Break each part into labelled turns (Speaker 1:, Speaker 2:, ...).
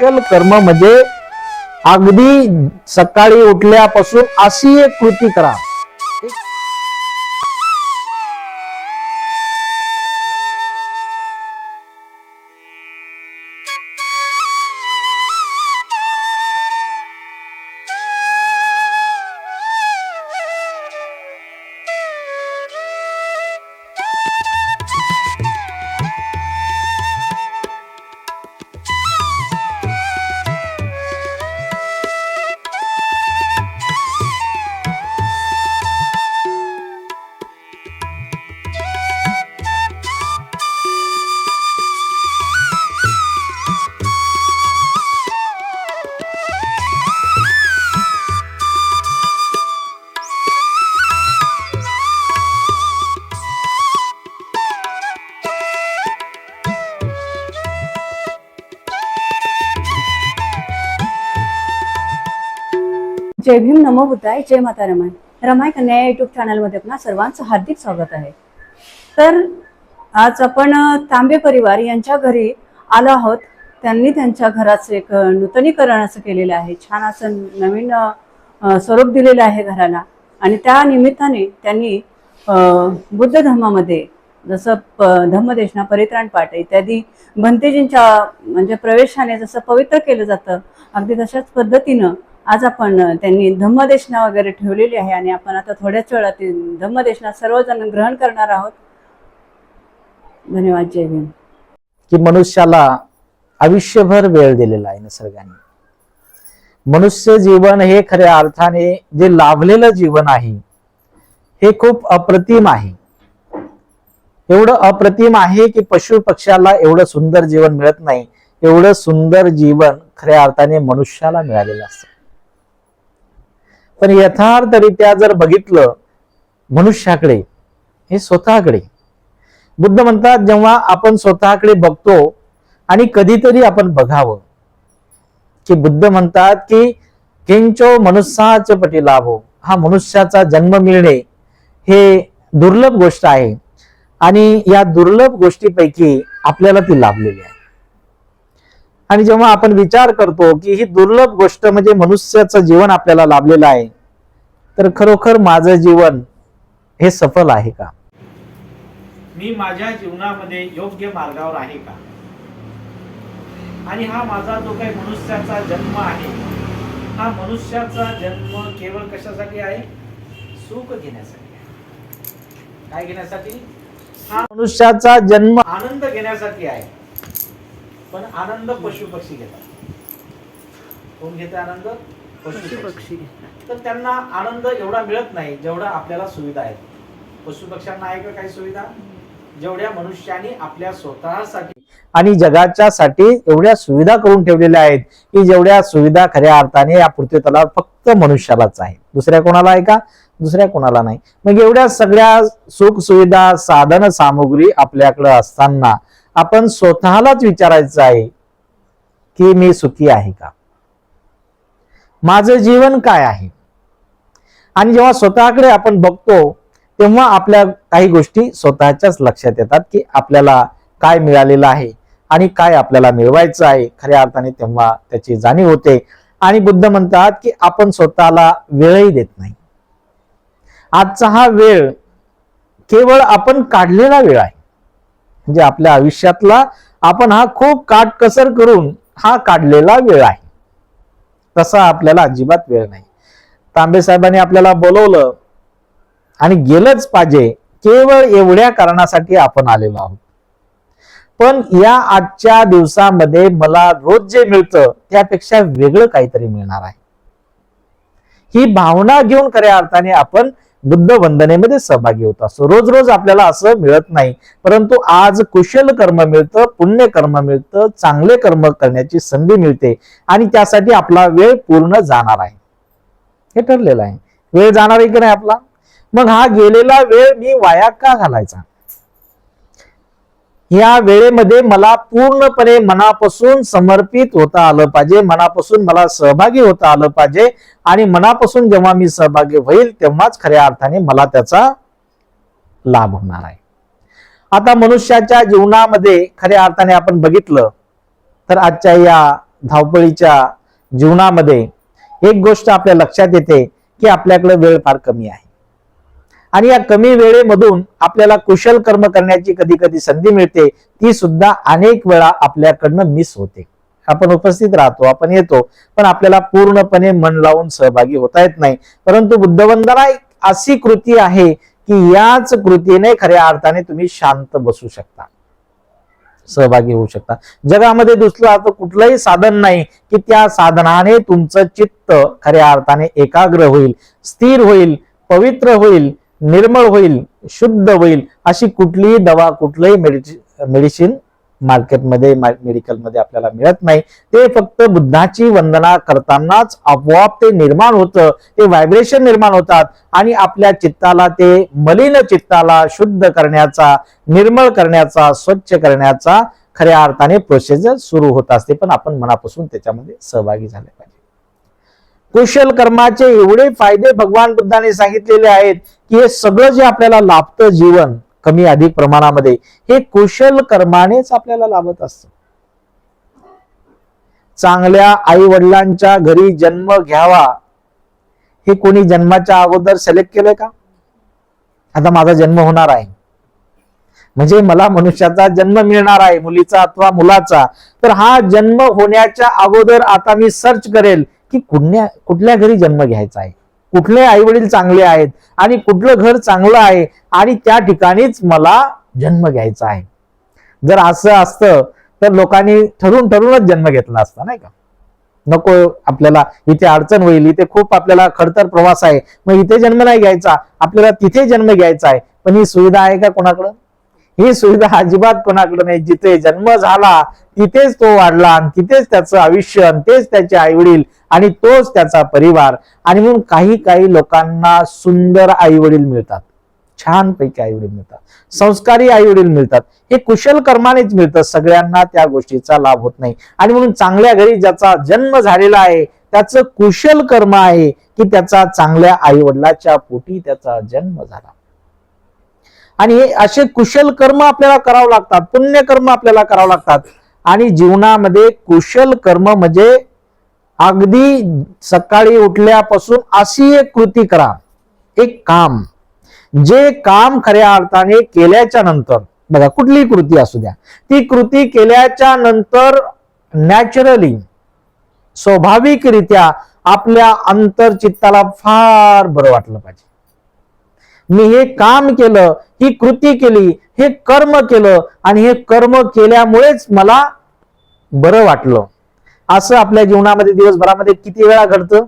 Speaker 1: कुशल कर्म म्हणजे अगदी सकाळी उठल्यापासून अशी एक कृती करा.
Speaker 2: जय भीम नमो बुद्धाय जय माता रमाय रमाय कन्या युट्यूब चॅनलमध्ये आपणा सर्वांचं हार्दिक स्वागत आहे. तर आज आपण तांबे परिवार यांच्या घरी आलो आहोत. त्यांनी त्यांच्या घराचं एक नूतनीकरण असं केलेलं आहे. छान असं नवीन स्वरूप दिलेलं आहे घराला. आणि त्या निमित्ताने त्यांनी बुद्ध धर्मामध्ये जसं प धम्मदेशना परित्राण पाठ इत्यादी भंतेजींच्या म्हणजे प्रवेशाने जसं पवित्र केलं जातं अगदी तशाच पद्धतीनं आज आपण त्यांनी धम्मदेशना वगैरे ठेवलेली आहे आणि आपण आता थोड्याच वेळात ती धम्मदेशना सर्वजण ग्रहण करणार आहोत. धन्यवाद जय भीम.
Speaker 1: की मनुष्याला आयुष्यभर वेळ दिलेला आहे निसर्गाने. मनुष्य जीवन हे खऱ्या अर्थाने जे लाभलेलं जीवन आहे हे खूप अप्रतिम आहे. एवढं अप्रतिम आहे की पशु पक्षाला एवढं सुंदर जीवन मिळत नाही. एवढं सुंदर जीवन खऱ्या अर्थाने मनुष्याला मिळालेलं असतं. पण यथार्थरित्या जर बघितलं मनुष्याकडे हे स्वतःकडे. बुद्ध म्हणतात जेव्हा आपण स्वतःकडे बघतो आणि कधीतरी आपण बघावं. की बुद्ध म्हणतात की किंचो मनुष्याच पटी लाभो. हा मनुष्याचा जन्म मिळणे हे दुर्लभ गोष्ट आहे. आणि या दुर्लभ गोष्टीपैकी आपल्याला ती लाभलेली आहे. आणि जेव्हा आपण विचार करतो की ही दुर्लभ गोष्ट म्हणजे मनुष्याचं जीवन आपल्याला लाभलेलं आहे तर खरोखर माझं जीवन हे सफल आहे का?
Speaker 3: मी माझ्या जीवनामध्ये योग्य मार्गावर आहे का? आणि हा माझा जो काही मनुष्याचा जन्म आहे हा मनुष्याचा जन्म केवळ कशासाठी आहे? सुख घेण्यासाठी आहे. काय घेण्यासाठी? हा
Speaker 1: मनुष्याचा जन्म
Speaker 3: आनंद घेण्यासाठी आहे. पण आनंद पशु पक्षी घेतात. कोण घेते आनंद? पशु पक्षी. तर त्यांना आनंद एवढा मिळत नाही जेवढा आपल्याला सुविधा आहेत. पशु पक्ष्यांना आहे का काही सुविधा? जेवढ्या मनुष्याने आपल्या स्वतःसाठी
Speaker 1: आणि जगाच्या साठी एवढ्या सुविधा करून ठेवलेल्या आहेत की जेवढ्या सुविधा खऱ्या अर्थाने या पृथ्वी तलावर फक्त मनुष्यालाच आहे. दुसऱ्या कोणाला आहे का? दुसऱ्या कोणाला नाही. मग एवढ्या सगळ्या सुख सुविधा साधन सामुग्री आपल्याकडे असताना आपण स्वतःलाच विचारायचं आहे की मी सुखी आहे का? माझं जीवन काय आहे? आणि जेव्हा स्वतःकडे आपण बघतो तेव्हा आपल्या काही गोष्टी स्वतःच्याच लक्षात येतात की आपल्याला काय मिळालेलं आहे आणि काय आपल्याला मिळवायचं आहे. खऱ्या अर्थाने तेव्हा त्याची जाणीव होते. आणि बुद्ध म्हणतात की आपण स्वतःला वेळही देत नाही. आजचा हा वेळ केवळ आपण काढलेला वेळ आहे. म्हणजे आपल्या आयुष्यातला आपण हा खूप काटकसर करून हा काढलेला वेळ आहे. तसा आपल्याला अजिबात वेळ नाही. तांबे साहेबांनी आपल्याला बोलवलं आणि गेलंच पाहिजे केवळ एवढ्या कारणासाठी आपण आलेलो आहोत. पण या आजच्या दिवसामध्ये मला रोज जे मिळतं त्यापेक्षा वेगळं काहीतरी मिळणार आहे. ही भावना घेऊन खऱ्या अर्थाने आपण बुद्ध वंदनेमध्ये सहभागी होत. असतो रोज रोज आपल्याला असं मिळत नाही. परंतु आज कुशल कर्म मिळतं पुण्य कर्म मिळतं चांगले कर्म करण्याची संधी मिळते आणि त्यासाठी आपला वेळ पूर्ण जाणार आहे. हे ठरलेलं आहे. वेळ जाणार आहे की नाही आपला? मग हा गेलेला वेळ मी वाया का घालायचा? या वेळेमध्ये मला पूर्णपणे मनापासून समर्पित होता आलं पाहिजे मनापासून मला सहभागी होता आलं पाहिजे आणि मनापासून जेव्हा मी सहभागी होईल तेव्हाच खऱ्या अर्थाने मला त्याचा लाभ होणार आहे. आता मनुष्याच्या जीवनामध्ये खऱ्या अर्थाने आपण बघितलं तर आजच्या या धावपळीच्या जीवनामध्ये एक गोष्ट आपल्या लक्षात येते की आपल्याकडे वेळ फार कमी आहे. आणि या कमी वेळेमधून आपल्याला कुशल कर्म करण्याची कधी कधी संधी मिळते ती सुद्धा अनेक वेळा आपल्याकडनं मिस होते. आपण उपस्थित राहतो आपण येतो पण आपल्याला पूर्णपणे मन लावून सहभागी होता येत नाही. परंतु बुद्धवंदना एक अशी कृती आहे की याच कृतीने खऱ्या अर्थाने तुम्ही शांत बसू शकता. सहभागी होऊ शकता. जगामध्ये दुसरं आता कुठलंही साधन नाही की त्या साधनाने तुमचं चित्त खऱ्या अर्थाने एकाग्र होईल स्थिर होईल पवित्र होईल निर्मळ होईल शुद्ध होईल अशी कुठलीही दवा कुठलंही मेडिसिन मार्केटमध्ये मेडिकलमध्ये आपल्याला मिळत नाही. ते फक्त बुद्धाची वंदना करतानाच आपोआप ते निर्माण होतं. ते व्हायब्रेशन निर्माण होतात आणि आपल्या चित्ताला ते मलिन चित्ताला शुद्ध करण्याचा निर्मळ करण्याचा स्वच्छ करण्याचा खऱ्या अर्थाने प्रोसिजर सुरू होत असते. पण आपण मनापासून त्याच्यामध्ये सहभागी झाले पाहिजे. कुशल कर्माचे एवढे फायदे भगवान बुद्धाने सांगितलेले आहेत की हे सगळं जे आपल्याला लाभतं जीवन कमी अधिक प्रमाणामध्ये हे कुशल कर्मानेच आपल्याला लाभत असत. चांगल्या आई वडिलांच्या घरी जन्म घ्यावा. हे कोणी जन्माच्या अगोदर सिलेक्ट केलंय का? आता माझा जन्म होणार आहे. म्हणजे मला मनुष्याचा जन्म मिळणार आहे मुलीचा अथवा मुलाचा. तर हा जन्म होण्याच्या अगोदर आता मी सर्च करेल की कुण्या कुठल्या घरी जन्म घ्यायचा आहे? कुठले आई वडील चांगले आहेत? आणि कुठलं घर चांगलं आहे? आणि त्या ठिकाणीच मला जन्म घ्यायचा आहे. जर असं असतं तर लोकांनी ठरून ठरूनच जन्म घेतला असता नाही का? नको आपल्याला इथे अडचण होईल इथे खूप आपल्याला खडतर प्रवास आहे. मग इथे जन्म नाही घ्यायचा. आपल्याला तिथे जन्म घ्यायचा आहे. पण ही सुविधा आहे का कोणाकडं? ही सुविधा अजिबात कोणाकडे नाही. जिथे जन्म झाला तिथेच तो वाढला आणि तिथेच त्याचं आयुष्य आणि तेच त्याचे आई वडील आणि तोच त्याचा परिवार. आणि म्हणून काही काही लोकांना सुंदर आई वडील मिळतात. छानपैकी आई वडील मिळतात. संस्कारी आई वडील मिळतात. हे कुशल कर्मानेच मिळतं. सगळ्यांना त्या गोष्टीचा लाभ होत नाही. आणि म्हणून चांगल्या घरी ज्याचा जन्म झालेला आहे त्याचं कुशल कर्म आहे की त्याचा चांगल्या आई वडिलाच्या पोटी त्याचा जन्म झाला. आणि हे असे कुशल कर्म आपल्याला करावं लागतात पुण्य कर्म आपल्याला करावं लागतात. आणि जीवनामध्ये कुशल कर्म म्हणजे अगदी सकाळी उठल्यापासून अशी एक कृती करा. एक काम. जे काम खऱ्या अर्थाने केल्याच्यानंतर बघा कुठलीही कृती असू द्या ती कृती केल्याच्यानंतर नॅचरली स्वाभाविकरित्या आपल्या अंतरचित्ताला फार बरं वाटलं पाहिजे. मी हे काम केलं ही कृती केली हे कर्म केलं आणि हे कर्म केल्यामुळेच मला बरं वाटलं. असं आपल्या जीवनामध्ये दिवसभरामध्ये किती वेळा घडतं?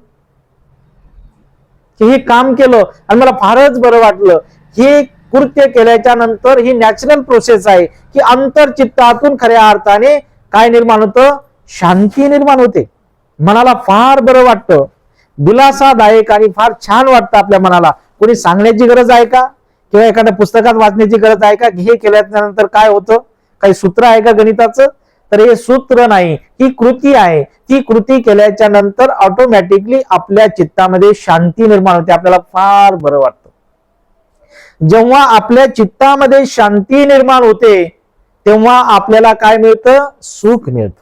Speaker 1: की हे काम केलं आणि मला फारच बरं वाटलं. हे कृत्य केल्याच्यानंतर ही नॅचरल प्रोसेस आहे की अंतरचित्तातून खऱ्या अर्थाने काय निर्माण होतं? शांती निर्माण होते. मनाला फार बरं वाटतं. दिलासादायक आणि फार छान वाटतं आपल्या मनाला. कोणी सांगण्याची गरज आहे का? किंवा एखाद्या पुस्तकात वाचण्याची गरज आहे का? हे केल्यानंतर काय होतं? काही सूत्र आहे का गणिताचं? तर हे सूत्र नाही ही कृती आहे. ती कृती केल्याच्यानंतर ऑटोमॅटिकली आपल्या चित्तामध्ये शांती निर्माण होते. आपल्याला फार बरं वाटतं. जेव्हा आपल्या चित्तामध्ये शांती निर्माण होते तेव्हा आपल्याला काय मिळतं? सुख मिळतं.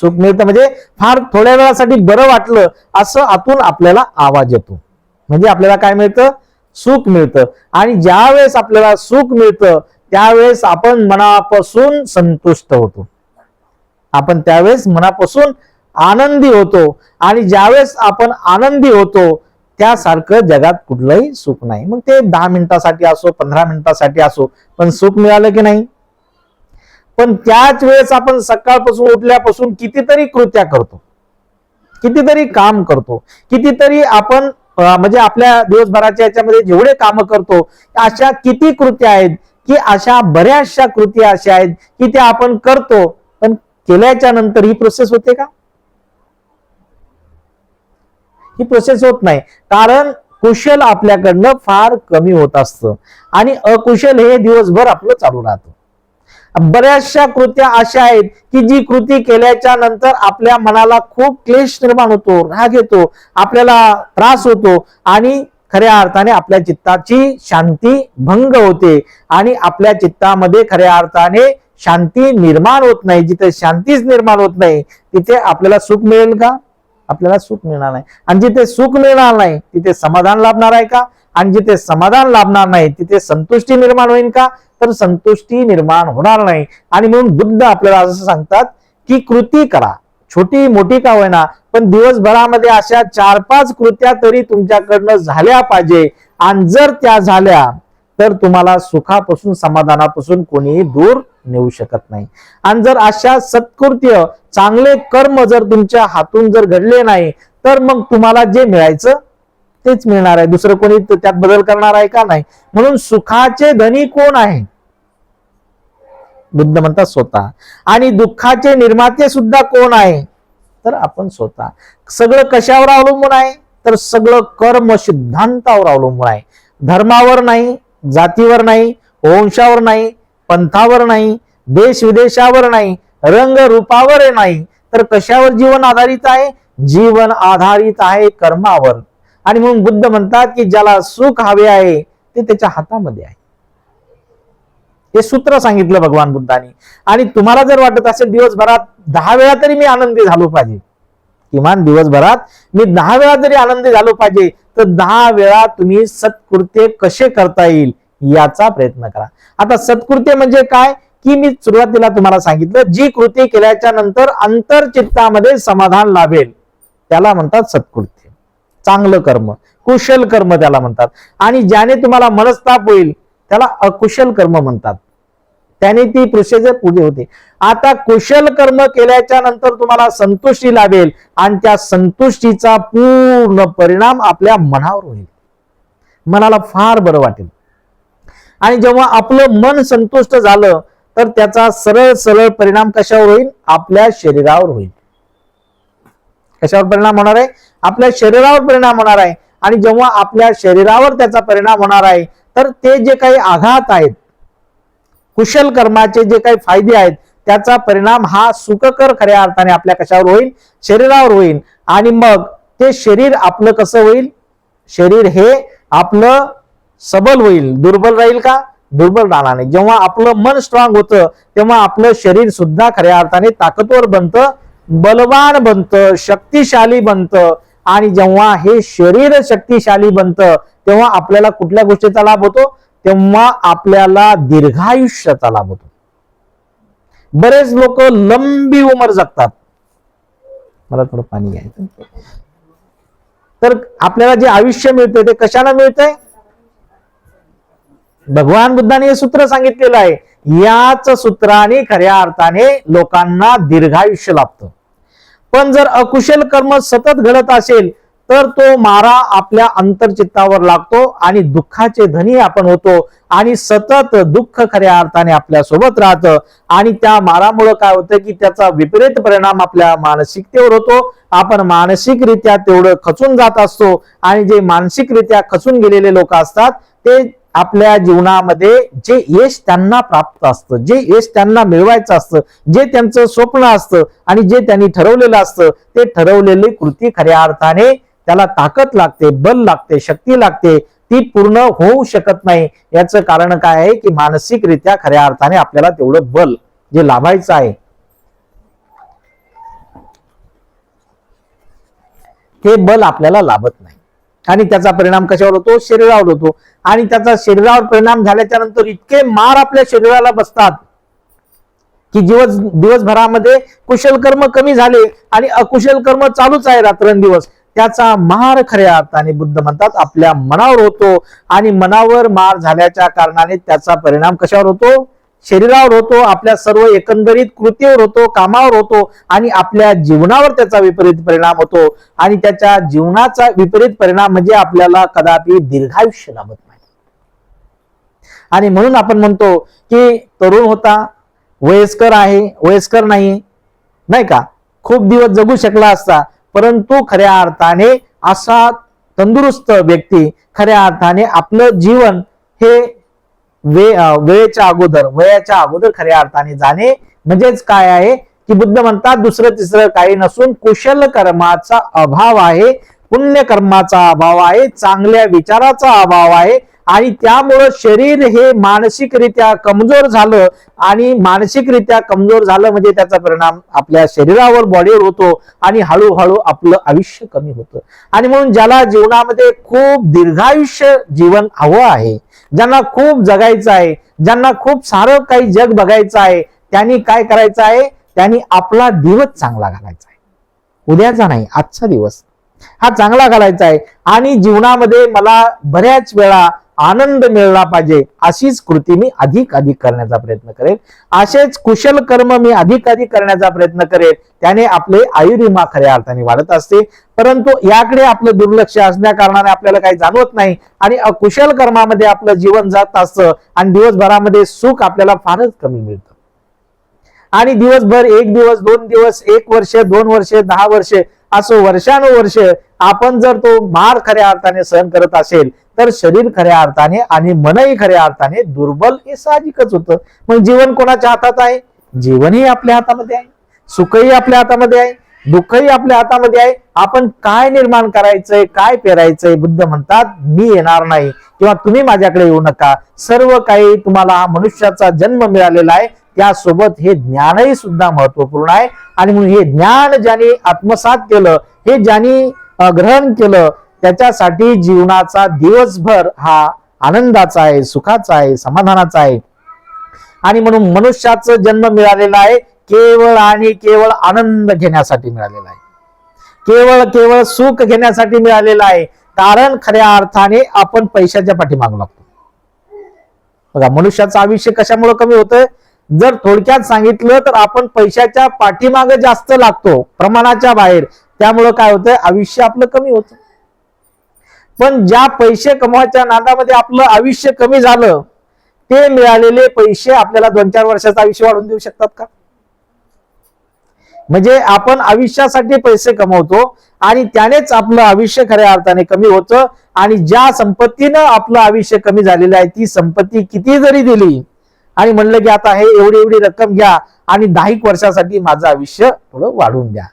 Speaker 1: सुख मिळतं. म्हणजे फार थोड्या वेळासाठी बरं वाटलं असं आतून आपल्याला आवाज येतो. म्हणजे आपल्याला काय मिळतं? सुख मिळतं. आणि ज्या वेळेस आपल्याला सुख मिळतं त्यावेळेस आपण मनापासून संतुष्ट होतो. आपण त्यावेळेस मनापासून आनंदी होतो. आणि ज्यावेळेस आपण आनंदी होतो त्यासारखं जगात कुठलंही सुख नाही. मग ते दहा मिनिटासाठी असो पंधरा मिनिटासाठी असो पण सुख मिळालं की नाही? पण त्याच वेळेस आपण सकाळपासून उठल्यापासून कितीतरी कृत्या करतो. कितीतरी काम करतो. कितीतरी आपण म्हणजे आपल्या दिवसभराच्या याच्यामध्ये जेवढे काम करतो अशा किती कृत्या आहेत की अशा बऱ्याचशा कृती अशा आहेत की त्या आपण करतो पण केल्याच्यानंतर ही प्रोसेस होते का? ही प्रोसेस होत नाही. कारण कुशल आपल्याकडनं फार कमी होत असतं. आणि अकुशल हे दिवसभर आपलं चालू राहतं. बऱ्याचशा कृत्या अशा आहेत की जी कृती केल्याच्यानंतर आपल्या मनाला खूप क्लेश निर्माण होतो राग येतो आपल्याला त्रास होतो आणि खऱ्या अर्थाने आपल्या चित्ताची शांती भंग होते आणि आपल्या चित्तामध्ये खऱ्या अर्थाने शांती निर्माण होत नाही. जिथे शांतीच निर्माण होत नाही तिथे आपल्याला सुख मिळेल का? आपल्याला सुख मिळणार नाही. आणि जिथे सुख मिळणार नाही तिथे समाधान लाभणार आहे का? आणि जिथे समाधान लाभणार नाही तिथे संतुष्टी निर्माण होईल का? तर संतुष्टी निर्माण होणार नाही. आणि म्हणून बुद्ध आपल्याला असं सांगतात की कृती करा. छोटी मोठी का होईना पण दिवसभरामध्ये अशा चार पाच कृत्या तरी तुमच्याकडनं झाल्या पाहिजे. आणि जर त्या झाल्या तर तुम्हाला सुखापासून समाधानापासून कोणीही दूर नेऊ शकत नाही. आणि जर अशा सत्कृत्य चांगले कर्म जर तुमच्या हातून जर घडले नाही तर मग तुम्हाला जे मिळायचं तेच मिळणार आहे. दुसरं कोणी त्यात बदल करणार आहे का नाही? म्हणून सुखाचे धनी कोण आहे? बुद्ध म्हणतात स्वतः. आणि दुःखाचे निर्माते सुद्धा कोण आहे? तर आपण स्वतः. सगळं कशावर अवलंबून आहे? तर सगळं कर्म सिद्धांतावर अवलंबून आहे. धर्मावर नाही जातीवर नाही वंशावर नाही पंथावर नाही देश विदेशावर नाही रंग रूपावर नाही. तर कशावर जीवन आधारित आहे? जीवन आधारित आहे कर्मावर. आणि म्हणून बुद्ध म्हणतात की ज्याला सुख हवे आहे ते त्याच्या हातामध्ये आहे. हे सूत्र सांगितलं भगवान बुद्धांनी. आणि तुम्हाला जर वाटत असेल दिवसभरात दहा वेळा तरी मी आनंदी झालो पाहिजे. किमान दिवसभरात मी दहा वेळा जरी आनंदी झालो पाहिजे तर दहा वेळा तुम्ही सत्कृत्य कसे करता येईल याचा प्रयत्न करा. आता सत्कृत्य म्हणजे काय? की मी सुरुवातीला तुम्हाला सांगितलं जी कृती केल्याच्यानंतर अंतरचित्तामध्ये समाधान लाभेल. त्याला म्हणतात सत्कृत्य. चांगलं कर्म कुशल कर्म त्याला म्हणतात. आणि ज्याने तुम्हाला मनस्ताप होईल त्याला अकुशल कर्म म्हणतात. त्याने ती प्रोसिजर पुढे होते. आता कुशल कर्म केल्याच्यानंतर तुम्हाला संतुष्टी लाभेल आणि त्या संतुष्टीचा पूर्ण परिणाम आपल्या मनावर होईल. मनाला फार बरं वाटेल. आणि जेव्हा आपलं मन संतुष्ट झालं तर त्याचा सरळ सरळ परिणाम कशावर होईल? आपल्या शरीरावर होईल. कशावर परिणाम होणार आहे. आपल्या शरीरावर परिणाम होणार आहे. आणि जेव्हा आपल्या शरीरावर त्याचा परिणाम होणार आहे तर ते जे काही आघात आहेत कुशल कर्माचे जे काही फायदे आहेत त्याचा परिणाम हा सुखकर खऱ्या अर्थाने आपल्या कशावर होईल? शरीरावर होईल. आणि मग ते शरीर आपलं कसं होईल? शरीर हे आपलं सबल होईल. दुर्बल राहील का? दुर्बल राहणार नाही. जेव्हा आपलं मन स्ट्रॉंग होतं तेव्हा आपलं शरीर सुद्धा खऱ्या अर्थाने ताकदवर बनतं. बलवान बनतं शक्तिशाली बनतं. आणि जेव्हा हे शरीर शक्तिशाली बनतं तेव्हा आपल्याला कुठल्या गोष्टीचा लाभ होतो? तेव्हा आपल्याला दीर्घायुष्याचा लाभ होतो. बरेच लोक लंबी उमर जगतात. मला थोडं पाणी घ्यायचं. तर आपल्याला जे आयुष्य मिळते ते कशाला मिळतंय? भगवान बुद्धाने हे सूत्र सांगितलेलं आहे. याच सूत्राने खऱ्या अर्थाने लोकांना दीर्घायुष्य लाभतं. पण जर अकुशल कर्म सतत घडत असेल तर तो मारा आपल्या अंतरचित्तावर लागतो आणि दुःखाचे धनी आपण होतो आणि सतत दुःख खऱ्या अर्थाने आपल्यासोबत राहतं. आणि त्या मारामुळं काय होतं की त्याचा विपरीत परिणाम आपल्या मानसिकतेवर होतो. आपण मानसिकरित्या तेवढं खचून जात असतो आणि जे मानसिकरित्या खचून गेलेले लोक असतात ते आपल्या जीवनामध्ये जे यश त्यांना प्राप्त असतं जे यश त्यांना मिळवायचं असतं जे त्यांचं स्वप्न असतं आणि जे त्यांनी ठरवलेलं असतं ते ठरवलेली कृती खऱ्या अर्थाने त्याला ताकद लागते बल लागते शक्ती लागते ती पूर्ण होऊ शकत नाही. याचं कारण काय आहे की मानसिकरित्या खऱ्या अर्थाने आपल्याला तेवढं बल जे लाभायचं आहे. ते बल आपल्याला लाभत नाही. आणि त्याचा परिणाम कशावर होतो? शरीरावर होतो. आणि त्याचा शरीरावर परिणाम झाल्याच्यानंतर इतके मार आपल्या शरीराला बसतात की दिवस दिवसभरामध्ये कुशल कर्म कमी झाले आणि अकुशल कर्म चालूच आहे रात्रंदिवस. त्याचा मार खऱ्या अर्थाने बुद्ध म्हणतात आपल्या मनावर होतो. आणि मनावर मार झाल्याच्या कारणाने त्याचा परिणाम कशावर होतो? शरीरावर होतो आपल्या सर्व एकंदरीत कृतीवर होतो कामावर होतो आणि आपल्या जीवनावर त्याचा विपरीत परिणाम होतो. आणि त्याच्या जीवनाचा विपरीत परिणाम म्हणजे आपल्याला कदापि दीर्घायुष्य लाभत नाही. आणि म्हणून आपण म्हणतो की तरुण होता वयस्कर आहे वयस्कर नाही नाही का? खूप दिवस जगू शकला असता परंतु खऱ्या अर्थाने असा तंदुरुस्त व्यक्ती खऱ्या अर्थाने आपलं जीवन हे वे वेळेच्या अगोदर वयाच्या अगोदर खऱ्या अर्थाने जाणे म्हणजेच काय आहे? की बुद्ध म्हणतात दुसरं तिसरं काही नसून कुशल कर्माचा अभाव आहे. पुण्य कर्माचा अभाव आहे चांगल्या विचाराचा अभाव आहे. आणि त्यामुळं शरीर हे मानसिकरित्या कमजोर झालं आणि मानसिकरित्या कमजोर झालं म्हणजे त्याचा परिणाम आपल्या शरीरावर बॉडीवर होतो आणि हळूहळू आपलं आयुष्य कमी होतं. आणि म्हणून ज्याला जीवनामध्ये खूप दीर्घायुष्य जीवन हवं आहे ज्यांना खूप जगायचं आहे ज्यांना खूप सारं काही जग बघायचं आहे त्यांनी काय करायचं आहे? त्यांनी आपला दिवस चांगला घालायचा आहे. उद्याचा नाही आजचा दिवस. हा चांगला घालायचा आहे. आणि जीवनामध्ये मला बऱ्याच वेळा आनंद मिळला पाहिजे अशीच कृती मी अधिक अधिक करण्याचा प्रयत्न करेन. असेच कुशल कर्म मी अधिक अधिक करण्याचा प्रयत्न करेन. त्याने आपले आयुर्विमा खऱ्या अर्थाने वाढत असते. परंतु याकडे आपलं दुर्लक्ष असल्या कारणाने आपल्याला काही जाणवत नाही आणि अकुशल कर्मामध्ये आपलं जीवन जात असतं आणि दिवसभरामध्ये सुख आपल्याला फारच कमी मिळतं. आणि दिवसभर एक दिवस दोन दिवस एक वर्ष दोन वर्ष दहा वर्ष असं वर्षानुवर्ष आपण जर तो मार खऱ्या अर्थाने सहन करत असेल तर शरीर खऱ्या अर्थाने आणि मनही खऱ्या अर्थाने दुर्बल हे साहजिकच होतं. मग जीवन कोणाच्या हातात आहे? जीवनही आपल्या हातामध्ये आहे. सुखही आपल्या हातामध्ये आहे. दुःखही आपल्या हातामध्ये आहे. आपण काय निर्माण करायचंय काय पेरायचंय बुद्ध म्हणतात मी येणार नाही किंवा तुम्ही माझ्याकडे येऊ नका सर्व काही तुम्हाला हा मनुष्याचा जन्म मिळालेला आहे. त्यासोबत हे ज्ञानही सुद्धा महत्त्वपूर्ण आहे. आणि म्हणून हे ज्ञान ज्याने आत्मसात केलं हे ज्यांनी ग्रहण केलं त्याच्यासाठी जीवनाचा दिवसभर हा आनंदाचा आहे सुखाचा आहे समाधानाचा आहे. आणि म्हणून मनुष्याचा जन्म मिळालेला आहे केवळ आणि केवळ आनंद घेण्यासाठी मिळालेला आहे. केवळ केवळ सुख घेण्यासाठी मिळालेला आहे. कारण खऱ्या अर्थाने आपण पैशाच्या पाठीमागू लागतो. बघा मनुष्याचं आयुष्य कशामुळे कमी होतंय? जर थोडक्यात सांगितलं तर आपण पैशाच्या पाठीमागे जास्त लागतो प्रमाणाच्या बाहेर. त्यामुळं काय होतंय? आयुष्य आपलं कमी होतं. पण ज्या पैसे कमवायच्या नादामध्ये आपलं आयुष्य कमी झालं ते मिळालेले पैसे आपल्याला दोन चार वर्षाचं आयुष्य वाढवून देऊ शकतात का? म्हणजे आपण आयुष्यासाठी पैसे कमवतो आणि त्यानेच आपलं आयुष्य खऱ्या अर्थाने कमी होतं आणि ज्या संपत्तीनं आपलं आयुष्य कमी झालेलं आहे ती संपत्ती किती जरी दिली आणि म्हणलं की आता हे एवढी एवढी रक्कम घ्या आणि दहा एक वर्षासाठी माझं आयुष्य थोडं वाढवून द्या.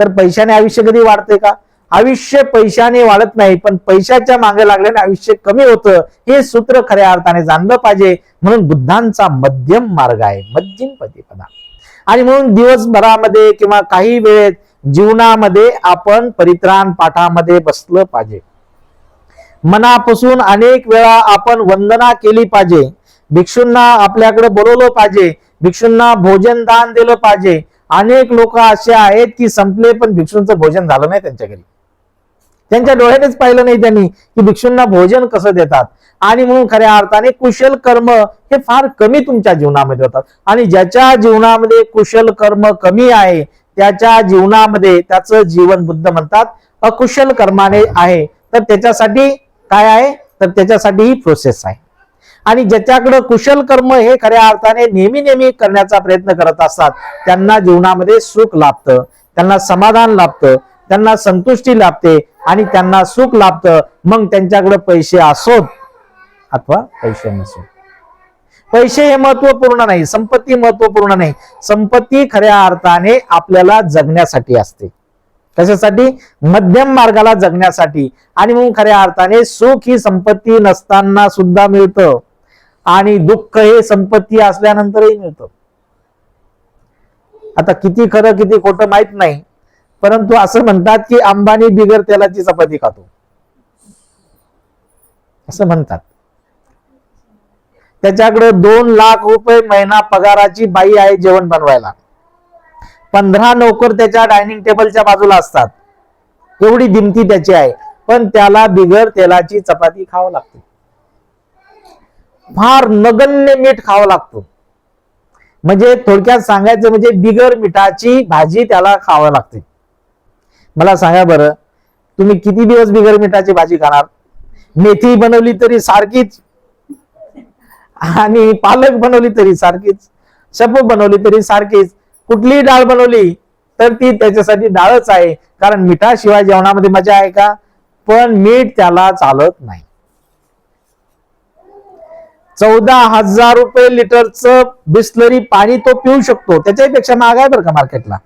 Speaker 1: तर पैशाने आयुष्य कधी वाढते का? आयुष्य पैशाने वाढत नाही पण पैशाच्या मागे लागल्याने आयुष्य कमी होतं. हे सूत्र खऱ्या अर्थाने जाणलं पाहिजे. म्हणून बुद्धांचा मध्यम मार्ग आहे. मध्यम प्रतिपदा आणि म्हणून दिवसभरामध्ये किंवा काही वेळेत जीवनामध्ये आपण परित्राण पाठामध्ये बसलं पाहिजे. मनापासून अनेक वेळा आपण वंदना केली पाहिजे. भिक्षूंना आपल्याकडे बोलवलं पाहिजे भिक्षूंना भोजन दान दिलं पाहिजे. अनेक लोक असे आहेत की संपले पण भिक्षूंचं भोजन झालं नाही त्यांच्या घरी. त्यांच्या डोळ्यानेच पाहिलं नाही त्यांनी की भिक्षूंना भोजन कसं देतात. आणि म्हणून खऱ्या अर्थाने कुशल कर्म हे फार कमी तुमच्या जीवनामध्ये होतात. आणि ज्याच्या जीवनामध्ये कुशल कर्म कमी आहे त्याच्या जीवनामध्ये त्याचं जीवन बुद्ध म्हणतात अकुशल कर्माने आहे. तर त्याच्यासाठी काय आहे? तर त्याच्यासाठी ही प्रोसेस आहे. आणि ज्याच्याकडं कुशल कर्म हे खऱ्या अर्थाने नेहमी नेहमी करण्याचा प्रयत्न करत असतात त्यांना जीवनामध्ये सुख लाभतं त्यांना समाधान लाभतं त्यांना संतुष्टी लाभते आणि त्यांना सुख लाभतं. मग त्यांच्याकडे पैसे असोत अथवा पैसे नसोत. पैसे हे महत्त्वपूर्ण नाही संपत्ती महत्त्वपूर्ण नाही. संपत्ती खऱ्या अर्थाने आपल्याला जगण्यासाठी असते. कशासाठी? मध्यम मार्गाला जगण्यासाठी. आणि मग खऱ्या अर्थाने सुख ही संपत्ती नसताना सुद्धा मिळतं. आणि दुःख हे संपत्ती असल्यानंतरही मिळतं. आता किती खरं किती खोटं माहीत नाही परंतु असं म्हणतात की अंबानी बिगर तेलाची चपाती खातो. असं म्हणतात. त्याच्याकडे दोन लाख रुपये महिना पगाराची बाई आहे जेवण बनवायला. पंधरा नोकर त्याच्या डायनिंग टेबलच्या बाजूला असतात. एवढी दिमती त्याची आहे. पण त्याला बिगर तेलाची चपाती खावं लागते. फार नगण्य मीठ खावं लागतं. म्हणजे थोडक्यात सांगायचं म्हणजे बिगर मिठाची भाजी त्याला खावं लागते. मला सांगा बरं तुम्ही किती दिवस बिगर मिठाची भाजी खाणार? मेथी बनवली तरी सारखीच. आणि पालक बनवली तरी सारखीच. शप बनवली तरी सारखीच. कुठलीही डाळ बनवली तर ती त्याच्यासाठी डाळच आहे. कारण मिठाशिवाय जेवणामध्ये मजा आहे का? पण मीठ त्याला चालत नाही. चौदा हजार रुपये लिटरचं बिस्लरी पाणी तो पिऊ शकतो. त्याच्यापेक्षा महाग आहे बरं का मार्केटला.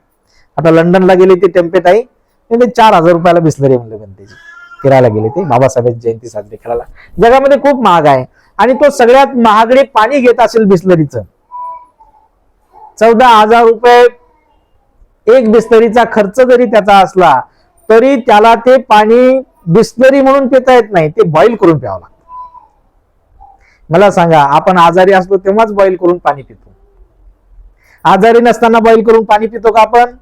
Speaker 1: आता लंडनला गेली ती टेम्पेट आहे म्हणजे ते चार हजार रुपयाला बिस्लरी म्हणले पण त्याची फिरायला गेले ते बाबासाहेब जयंती साजरी करायला. जगामध्ये खूप महाग आहे. आणि तो सगळ्यात महागडे पाणी घेत असेल बिस्लरीचं. चौदा हजार रुपये एक बिस्लरीचा खर्च जरी त्याचा असला तरी त्याला ते पाणी बिस्लरी म्हणून पिता येत नाही ते बॉईल करून प्यावं लागतं. मला सांगा आपण आजारी असतो तेव्हाच बॉईल करून पाणी पितो. आजारी नसताना बॉईल करून पाणी पितो का आपण?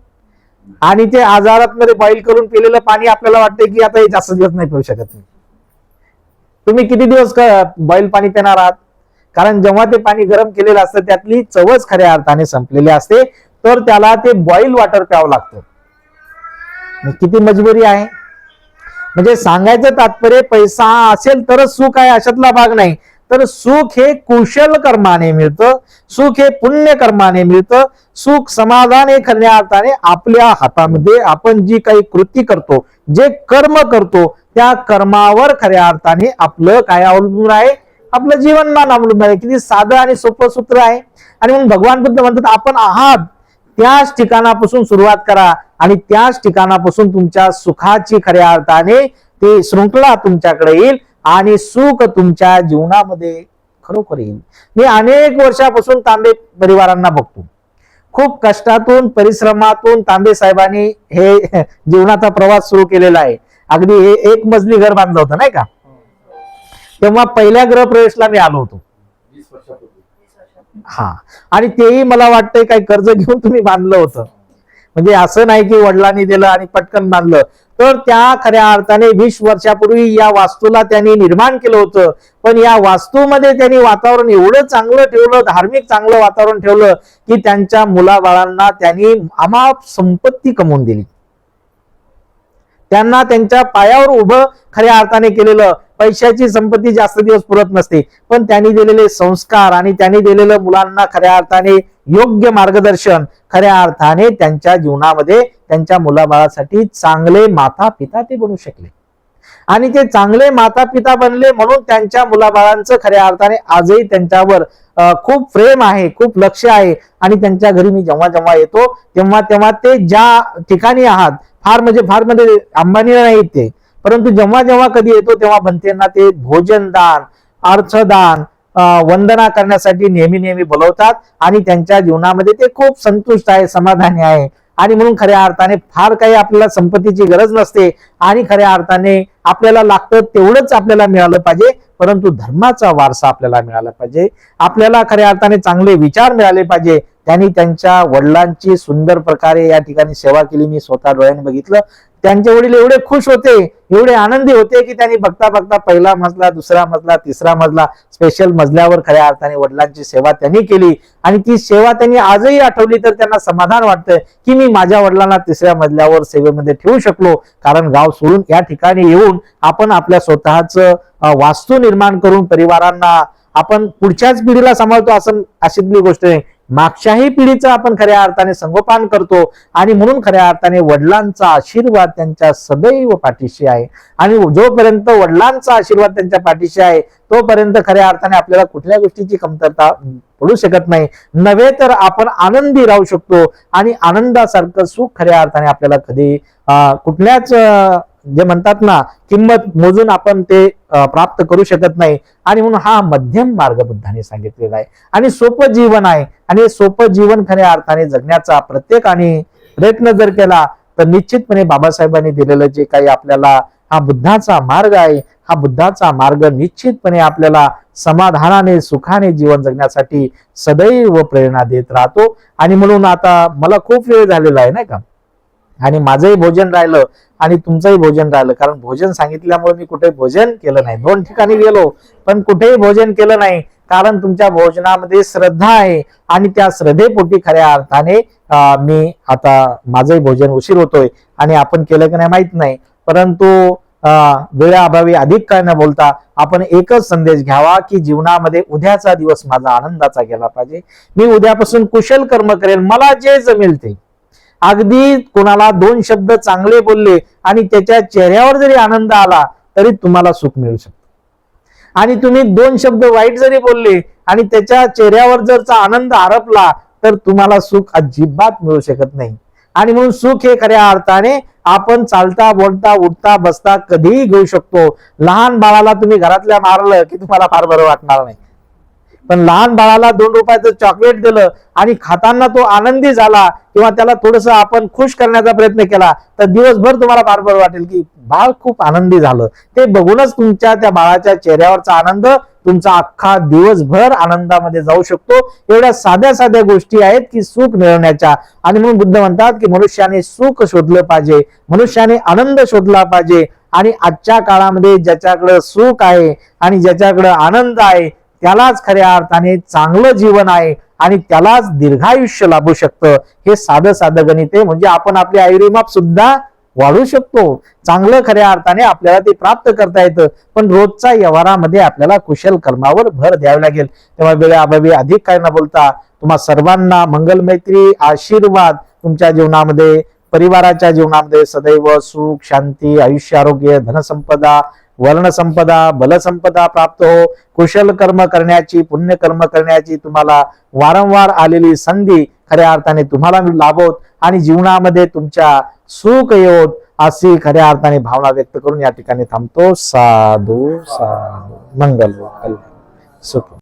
Speaker 1: आणि ते आजारात मध्ये बॉईल करून पिलेलं पाणी आपल्याला वाटतं की आता हे जास्त दिवस नाही पिऊ शकत नाही तुम्ही किती दिवस बॉईल पाणी पिणार आहात? कारण जेव्हा ते पाणी गरम केलेलं असतं त्यातली चवच खऱ्या अर्थाने संपलेली असते तर त्याला ते बॉईल वॉटर प्यावं लागतं. किती मजबुरी आहे? म्हणजे सांगायचं तात्पर्य पैसा असेल तरच सुख आहे अशातला भाग नाही. तर सुख हे कुशल कर्माने मिळतं सुख हे पुण्य कर्माने मिळतं सुख समाधान हे खऱ्या अर्थाने आपल्या हातामध्ये आपण जी काही कृती करतो जे कर्म करतो त्या कर्मावर खऱ्या अर्थाने आपलं काय अवलंबून आहे? आपलं जीवनमान अवलंबून आहे. किती साधं आणि सोपं सूत्र आहे. आणि म्हणून भगवान बुद्ध म्हणतात आपण आहात. त्याच ठिकाणापासून सुरुवात करा आणि त्याच ठिकाणापासून तुमच्या सुखाची खऱ्या अर्थाने ती शृंखला तुमच्याकडे येईल. आणि सुख तुमच्या जीवनामध्ये खरोखर येईल. मी अनेक वर्षापासून तांबे परिवारांना बघतो. खूप कष्टातून परिश्रमातून तांबे साहेबांनी हे जीवनाचा प्रवास सुरू केलेला आहे. अगदी हे एक मजली घर बांधलं होतं नाही का? तेव्हा पहिल्या गृहप्रवेशला मी आलो होतो. हा. आणि तेही मला वाटतंय काही कर्ज घेऊन तुम्ही बांधलं होतं. म्हणजे असं नाही की वडिलांनी दिलं आणि पटकन बांधलं. तर त्या खऱ्या अर्थाने वीस वर्षापूर्वी या वास्तूला त्यांनी निर्माण केलं होतं. पण या वास्तूमध्ये त्यांनी वातावरण एवढं चांगलं ठेवलं धार्मिक चांगलं वातावरण ठेवलं की त्यांच्या मुलाबाळांना त्यांनी अमाप संपत्ती कमवून दिली. त्यांना त्यांच्या पायावर उभं खऱ्या अर्थाने केलेलं पैशाची संपत्ती जास्त दिवस पुरत नसते. पण त्यांनी दिलेले संस्कार आणि त्यांनी दिलेलं मुलांना खऱ्या अर्थाने योग्य मार्गदर्शन खऱ्या अर्थाने त्यांच्या जीवनामध्ये त्यांच्या मुलाबाळासाठी चांगले माता पिता ते बनू शकले. आणि ते चांगले माता पिता बनले म्हणून त्यांच्या मुलाबाळांचं खऱ्या अर्थाने आजही त्यांच्यावर खूप प्रेम आहे खूप लक्ष आहे. आणि त्यांच्या घरी मी जेव्हा जेव्हा येतो तेव्हा तेव्हा ते ज्या ठिकाणी आहात फार म्हणजे फार म्हणजे अंबानीला नाही ते. परंतु जेव्हा जेव्हा कधी येतो तेव्हा बनतेंना ते भोजनदान अर्थदान वंदना करण्यासाठी नेहमी नेहमी बोलवतात आणि त्यांच्या जीवनामध्ये ते खूप संतुष्ट आहे समाधानी आहे. आणि म्हणून खऱ्या अर्थाने फार काही आपल्याला संपत्तीची गरज नसते आणि खऱ्या अर्थाने आपल्याला लागतं तेवढंच आपल्याला मिळालं पाहिजे परंतु धर्माचा वारसा आपल्याला मिळाला पाहिजे. आपल्याला खऱ्या अर्थाने चांगले विचार मिळाले पाहिजे त्यांनी त्यांच्या वडिलांची सुंदर प्रकारे या ठिकाणी सेवा केली. मी स्वतः डोळ्याने बघितलं. त्यांचे वडील एवढे खुश होते एवढे आनंदी होते की त्यांनी बघता बघता पहिला मजला दुसरा मजला तिसरा मजला स्पेशल मजल्यावर खऱ्या अर्थाने वडिलांची सेवा त्यांनी केली. आणि ती सेवा त्यांनी आजही आठवली तर त्यांना समाधान वाटतंय की मी माझ्या वडिलांना तिसऱ्या मजल्यावर सेवेमध्ये ठेवू शकलो. कारण गाव सोडून या ठिकाणी येऊन आपण आपल्या स्वतःच वास्तू निर्माण करून परिवारांना आपण पुढच्याच पिढीला सांभाळतो असं अशीतली गोष्ट नाही मागच्याही पिढीचं आपण खऱ्या अर्थाने संगोपन करतो आणि म्हणून खऱ्या अर्थाने वडिलांचा आशीर्वाद त्यांच्या सदैव पाठीशी आहे. आणि जोपर्यंत वडिलांचा आशीर्वाद त्यांच्या पाठीशी आहे तोपर्यंत खऱ्या अर्थाने आपल्याला कुठल्या गोष्टीची कमतरता पडू शकत नाही. नव्हे तर आपण आनंदी राहू शकतो आणि आनंदासारखं सुख खऱ्या अर्थाने आपल्याला कधी कुठल्याच जे म्हणतात ना किंमत मोजून आपण ते प्राप्त करू शकत नाही. आणि म्हणून हा मध्यम मार्ग बुद्धाने सांगितलेला आहे. आणि सोपं जीवन आहे. आणि सोपं जीवन खऱ्या अर्थाने जगण्याचा प्रत्येकाने प्रयत्न जर केला तर निश्चितपणे बाबासाहेबांनी दिलेलं जे काही आपल्याला हा बुद्धाचा मार्ग आहे हा बुद्धाचा मार्ग निश्चितपणे आपल्याला समाधानाने सुखाने जीवन जगण्यासाठी सदैव प्रेरणा देत राहतो. आणि म्हणून आता मला खूप वेळ झालेला आहे नाही का? आणि माझंही भोजन राहिलं आणि तुमचंही भोजन राहिलं. कारण भोजन सांगितल्यामुळे मी कुठे भोजन केलं नाही. दोन ठिकाणी गेलो पण कुठेही भोजन केलं नाही. कारण तुमच्या भोजनामध्ये श्रद्धा आहे आणि त्या श्रद्धेपोटी खऱ्या अर्थाने मी आता माझंही भोजन उशीर होतोय आणि आपण केलं की नाही माहीत नाही. परंतु वेळाअभावी अधिक काय न बोलता आपण एकच संदेश घ्यावा की जीवनामध्ये उद्याचा दिवस माझा आनंदाचा गेला पाहिजे. मी उद्यापासून कुशल कर्म करेल मला जे जमेल ते. अगदी कोणाला दोन शब्द चांगले बोलले आणि त्याच्या चेहऱ्यावर जरी आनंद आला तरी तुम्हाला सुख मिळू शकतं. आणि तुम्ही दोन शब्द वाईट जरी बोलले आणि त्याच्या चेहऱ्यावर जरचा आनंद हरपला तर तुम्हाला सुख अजिबात मिळू शकत नाही. आणि म्हणून सुख हे खऱ्या अर्थाने आपण चालता बोलता उठता बसता कधीही घेऊ शकतो. लहान बाळाला तुम्ही घरातल्या मारलं की तुम्हाला फार बरं वाटणार नाही. पण लहान बाळाला दोन रुपयाचं चॉकलेट दिलं आणि खाताना तो आनंदी झाला किंवा त्याला थोडस आपण खुश करण्याचा प्रयत्न केला तर दिवसभर तुम्हाला फार बरं वाटेल की बाळ खूप आनंदी झालं. ते बघूनच तुमच्या त्या बाळाच्या चेहऱ्यावरचा आनंद तुमचा अख्खा दिवसभर आनंदामध्ये जाऊ शकतो. एवढ्या साध्या साध्या गोष्टी आहेत की सुख मिळवण्याच्या. आणि म्हणून बुद्ध म्हणतात की मनुष्याने सुख शोधलं पाहिजे मनुष्याने आनंद शोधला पाहिजे. आणि आजच्या काळामध्ये ज्याच्याकडं सुख आहे आणि ज्याच्याकडं आनंद आहे त्यालाच खऱ्या अर्थाने चांगलं जीवन आहे आणि त्यालाच दीर्घायुष्य लाभू शकतं. हे साधं साधं गणित आहे. म्हणजे आपण आपले आयुर्माप सुद्धा वाढू शकतो. चांगलं खऱ्या अर्थाने आपल्याला ते प्राप्त करता येतं. पण रोजच्या व्यवहारामध्ये आपल्याला कुशल कर्मावर भर द्यावा लागेल. तेव्हा वेळा अभावी अधिक काय न बोलता तुम्हा सर्वांना मंगलमैत्री आशीर्वाद तुमच्या जीवनामध्ये परिवाराच्या जीवनामध्ये सदैव सुख शांती आयुष्य आरोग्य धनसंपदा वर्णसंपदा बलसंपदा प्राप्त हो. कुशल कर्म करण्याची पुण्य कर्म करण्याची तुम्हाला वारंवार आलेली संधी खऱ्या अर्थाने तुम्हाला लाभोत आणि जीवनामध्ये तुमच्या सुख येवत अशी खऱ्या अर्थाने भावना व्यक्त करून या ठिकाणी थांबतो. साधू साधू. मंगल कल्याण सुख.